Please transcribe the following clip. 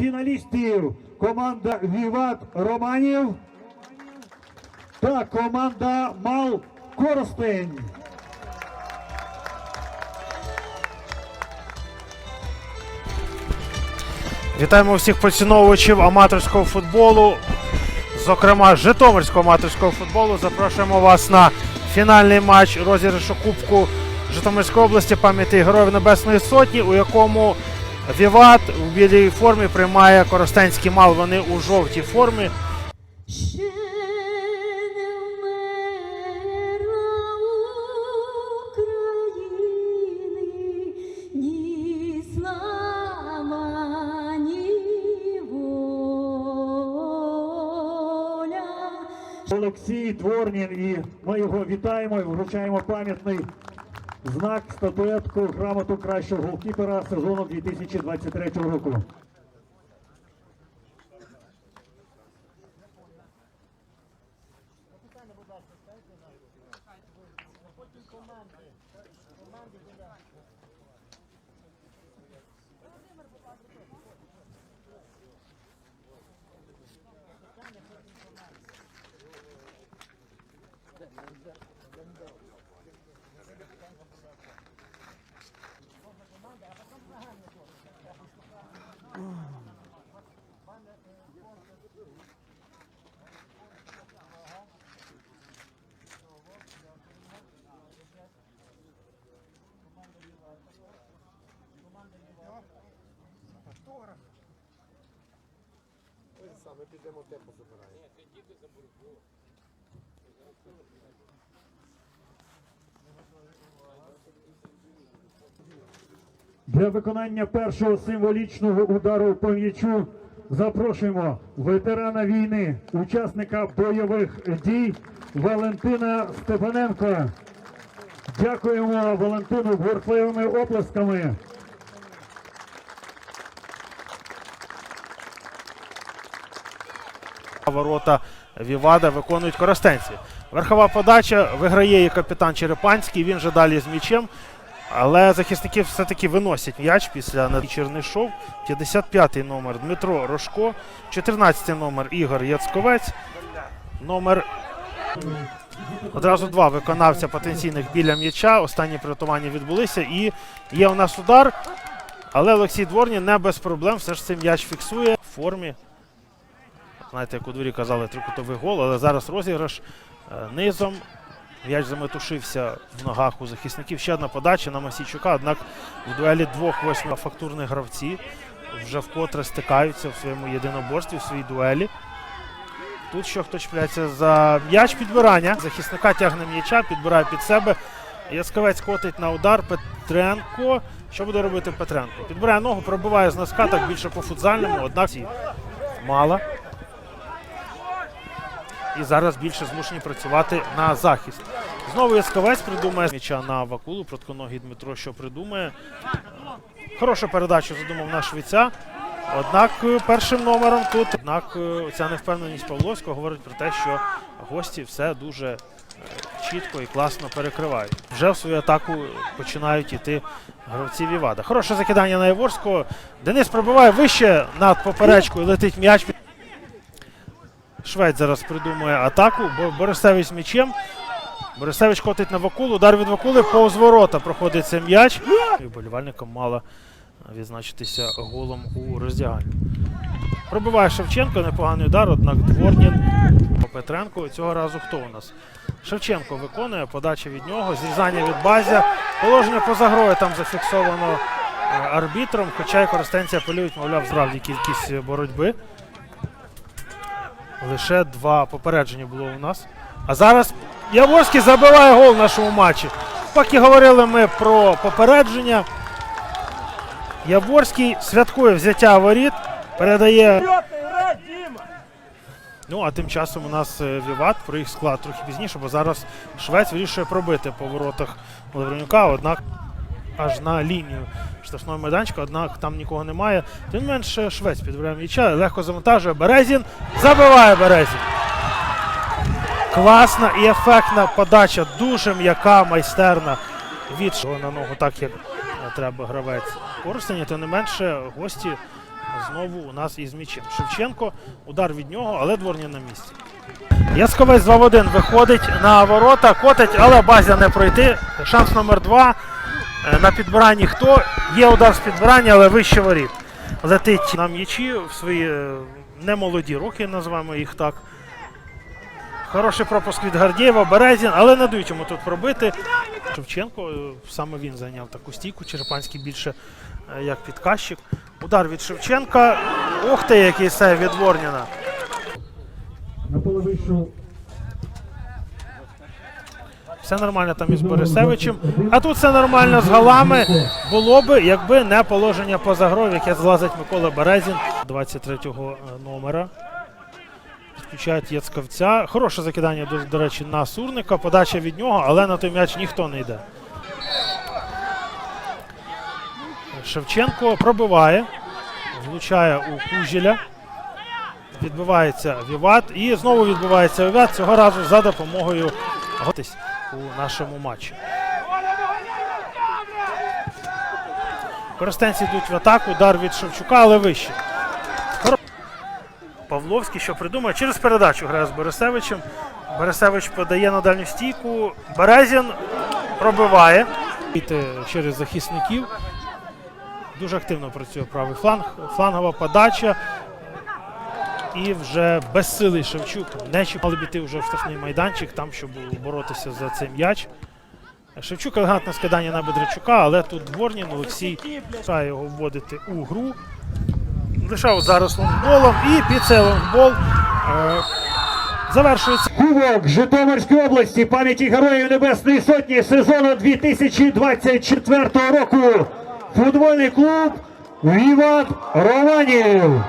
фіналістів команда Віват Романів та команда Мал Коростень. Вітаємо всіх поціновувачів аматорського футболу, зокрема Житомирського аматорського футболу. Запрошуємо вас на фінальний матч розіграшу Кубку Житомирської області пам'яті Героїв Небесної Сотні, у якому Віват у білій формі приймає Коростенський мал. Вони у жовтій формі. Олексій Дворнін і ми його вітаємо і вручаємо пам'ятний знак статуетку грамоту кращого голкіпера сезону 2023 року. Для виконання першого символічного удару по м'ячу запрошуємо ветерана війни, учасника бойових дій Валентина Степаненко. Дякуємо Валентину бурхливими оплесками. Ворота Вівада виконують коростенці. Верхова подача виграє її капітан Черепанський. Він же далі з м'ячем. Але захисники все-таки виносять м'яч після на Чернишов. 55-й номер Дмитро Рожко, 14-й номер Ігор Яцковець. Номер одразу два виконавця потенційних біля м'яча. Останні приготування відбулися. І є у нас удар. Але Олексій Дворні не без проблем. Все ж цей м'яч фіксує в формі. Знаєте, як у дворі казали, трикутовий гол, але зараз розіграш е, низом. М'яч заметушився в ногах у захисників. Ще одна подача на Масійчука. Однак в дуелі двох восьмифактурних гравці вже вкотре стикаються в своєму єдиноборстві, в своїй дуелі. Тут що хто чіпляється за м'яч підбирання. Захисника тягне м'яча, підбирає під себе. Яскавець котить на удар Петренко. Що буде робити Петренко? Підбирає ногу, пробиває з носка, так більше по футзальному, однак ці мало. І зараз більше змушені працювати на захист. Знову Яскавець придумає м'яча на Вакулу. Протконогий Дмитро, що придумає. Хорошу передачу задумав на швеця. Однак е, першим номером тут однак е, ця невпевненість Павловського говорить про те, що гості все дуже е, чітко і класно перекривають. Вже в свою атаку починають іти гравці Вівада. Хороше закидання на Яворського. Денис пробиває вище над поперечкою, летить м'яч. Швець зараз придумує атаку. Бо- Борисевич м'ячем. Борисевич котить на Вакулу. Удар від Вакули повз ворота проходить цей м'яч. І Вболівальникам мало відзначитися голом у роздяганні. Пробиває Шевченко, непоганий удар, однак Дворнін по Петренку. Цього разу хто у нас? Шевченко виконує, подача від нього, зрізання від базя. Положення поза грою там зафіксовано е, арбітром, хоча й користенці апелюють, мовляв, справді кількість боротьби. Лише два попередження було у нас. А зараз Яворський забиває гол в нашому матчі. Поки говорили ми про попередження. Яворський святкує взяття воріт, передає. Ну, а тим часом у нас е, Віват про їх склад трохи пізніше, бо зараз Швець вирішує пробити по воротах Лавренюка, однак аж на лінію штрафного майданчика, однак там нікого немає. Тим не менше Швець підбирає м'яча, легко завантажує Березін, забиває Березін. Класна і ефектна подача, дуже м'яка, майстерна від на ногу, так як треба гравець Коростені. Тим не менше, гості знову у нас із м'ячем. Шевченко, удар від нього, але Дворнін на місці. Ясковець 2 в 1 виходить на ворота, котить, але базя не пройти. Шанс номер 2 на підбиранні хто? Є удар з підбирання, але вище воріт. Летить на м'ячі в свої е, немолоді роки, називаємо їх так. Хороший пропуск від Гардієва, Березін, але не дають йому тут пробити. Шевченко, е, саме він зайняв таку стійку, Черепанський більше е, як підказчик. Удар від Шевченка. Ух ти, який сейв від Ворніна. На поле вийшов Все нормально там із Борисевичем. А тут все нормально з голами. Було би, якби не положення поза грою, яке злазить Микола Березін 23-го номера. Підключають Яцкавця. Хороше закидання, до, до речі, на Сурника. Подача від нього, але на той м'яч ніхто не йде. Шевченко пробиває, влучає у Кужеля. Відбивається Віват і знову відбувається Віват. Цього разу за допомогою готись у нашому матчі. Коростенці йдуть в атаку, удар від Шевчука, але вище. Павловський, що придумає, через передачу грає з Борисевичем. Борисевич подає на дальню стійку. Березін пробиває. Через захисників. Дуже активно працює правий фланг. Флангова подача. І вже безсилий Шевчук не чіпали біти вже в штрафний майданчик, там, щоб боротися за цей м'яч. Шевчук елегантне скидання на Бедричука, але тут Дворнін Олексій має його вводити у гру. Лишав зараз лонгболом і під цей лонгбол е, завершується. Кубок Житомирської області пам'яті Героїв Небесної Сотні сезону 2024 року. Футбольний клуб Віват Романів.